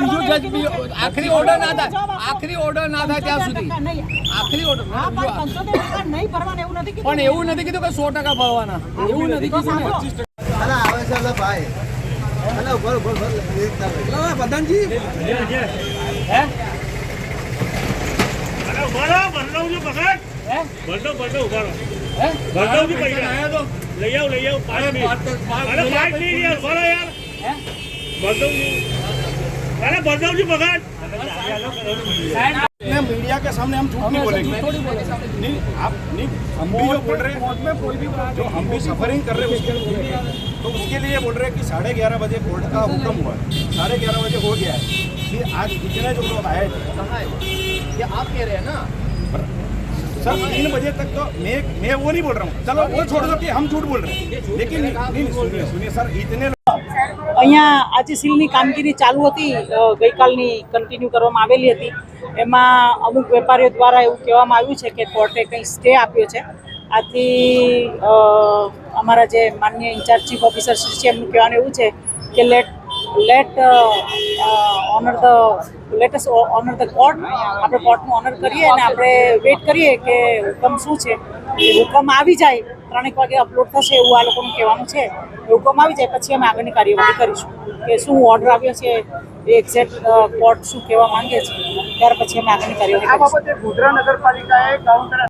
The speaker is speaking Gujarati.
બીજું જજ આખરી ઓર્ડર ના થાય આખરી ઓર્ડર ના થાય ત્યાં સુધી. આખરી ઓર્ડર હા પણ પંચોતેર ટકા ભરવાના એવું નથી કીધું? પણ એવું નથી કીધું કે સો ટકા ભરવાના. એવું નથી કીધું આવે છે અલા ભાઈ. તો લઈ આવો, લઈ આવો, પાંચ મિનિટ. પાંચ મિનિટ યાર, ઊભા રહો યાર. अरे बदलाव जी बगाड़ मीडिया के सामने हम झूठ नहीं बोलेंगे। नहीं आप नहीं हम भी जो बोल रहे हैं कोई भी जो हम भी सफरिंग कर रहे हैं उसके लिए तो उसके लिए बोल रहे हैं कि साढ़े ग्यारह बजे कोर्ट का हुक्म हुआ है। साढ़े ग्यारह बजे हो गया है। कि आज इतने जो लोग आए थे। ये आप कह रहे हैं ना? सर तीन बजे तक तो मैं मैं वो नहीं बोल रहा हूँ। चलो वो छोड़ दो कि हम झूठ बोल रहे हैं। लेकिन सुनिए सर इतने અહીંયા આજે સીલની કામગીરી ચાલુ હતી ગઈકાલની કન્ટિન્યુ કરવામાં આવેલી હતી. એમાં અમુક વેપારીઓ દ્વારા એવું કહેવામાં આવ્યું છે કે કોર્ટે કંઈ સ્ટે આપ્યો છે. આથી અમારા જે માન્ય ઇન્ચાર્જ ચીફ ઓફિસર શ્રી છે, એમનું કહેવાનું એવું છે કે let let honour the let's honour the court આપણે કોર્ટનું ઓનર કરીએ અને આપણે વેઇટ કરીએ કે હુકમ શું છે. હુકમ આવી જાય, ત્રણેક વાગે અપલોડ થશે એવું આ લોકોનું કહેવાનું છે. હુકમ આવી જાય, પછી અમે આગળની કાર્યવાહી કરીશું. કે શું ઓર્ડર આવ્યો છે, એ એક્ઝેક્ટ કોર્ટ શું કહેવા માંગે છે. ત્યાર પછી અમે આગળની કાર્યવાહી આ બાબતે ગોધરા નગરપાલિકાએ કાઉન્ટર